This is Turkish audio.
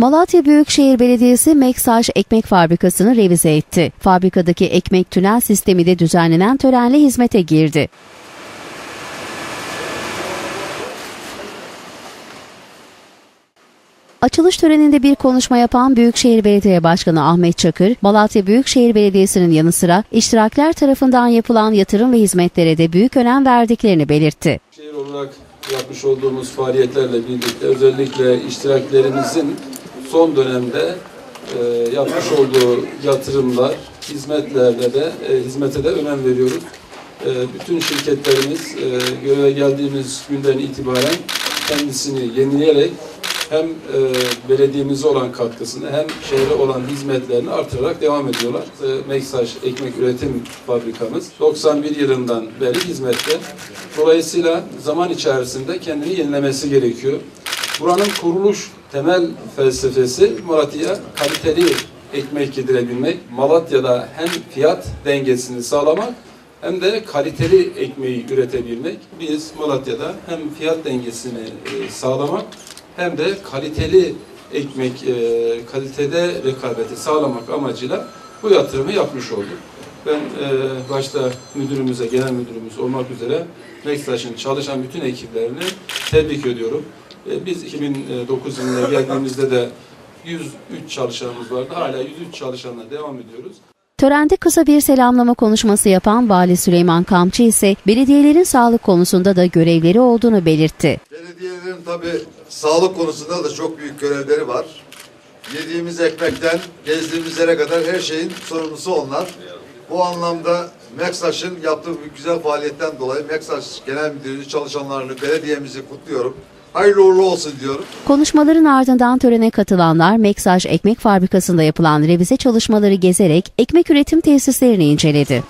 Malatya Büyükşehir Belediyesi Meksaş Ekmek Fabrikası'nı revize etti. Fabrikadaki ekmek tünel sistemi de düzenlenen törenle hizmete girdi. Açılış töreninde bir konuşma yapan Büyükşehir Belediye Başkanı Ahmet Çakır, Malatya Büyükşehir Belediyesi'nin yanı sıra iştirakler tarafından yapılan yatırım ve hizmetlere de büyük önem verdiklerini belirtti. Şehir olarak yapmış olduğumuz faaliyetlerle birlikte özellikle iştiraklerimizin son dönemde e, yapmış olduğu yatırımlar, hizmetlerde de e, hizmete de önem veriyoruz. E, bütün şirketlerimiz e, göreve geldiğimiz günden itibaren kendisini yenileyerek hem e, belediyemize olan katkısını hem şehre olan hizmetlerini artırarak devam ediyorlar. E, Meksaş Ekmek Üretim Fabrikamız 91 yılından beri hizmette. Dolayısıyla zaman içerisinde kendini yenilemesi gerekiyor. Buranın kuruluş temel felsefesi Malatya'ya kaliteli ekmek yedirebilmek. Malatya'da hem fiyat dengesini sağlamak hem de kaliteli ekmeği üretebilmek. Biz Malatya'da hem fiyat dengesini e, sağlamak hem de kaliteli ekmek, e, kalitede rekabeti sağlamak amacıyla bu yatırımı yapmış olduk. Ben e, başta müdürümüze, genel müdürümüz olmak üzere Meksaş'ın çalışan bütün ekiplerini tebrik ediyorum. E, biz 2009 yılına geldiğimizde de 103 çalışanımız vardı. Hala 103 çalışanla devam ediyoruz. Törende kısa bir selamlama konuşması yapan Vali Süleyman Kamçı ise belediyelerin sağlık konusunda da görevleri olduğunu belirtti. Belediyelerin tabii sağlık konusunda da çok büyük görevleri var. Yediğimiz ekmekten gezdiğimiz yere kadar her şeyin sorumlusu onlar. Bu anlamda Meksaş'ın yaptığı bu güzel faaliyetten dolayı Meksaş Genel Müdürlüğü çalışanlarını, belediyemizi kutluyorum. Hayırlı uğurlu olsun diyorum. Konuşmaların ardından törene katılanlar Meksaş Ekmek Fabrikası'nda yapılan revize çalışmaları gezerek ekmek üretim tesislerini inceledi.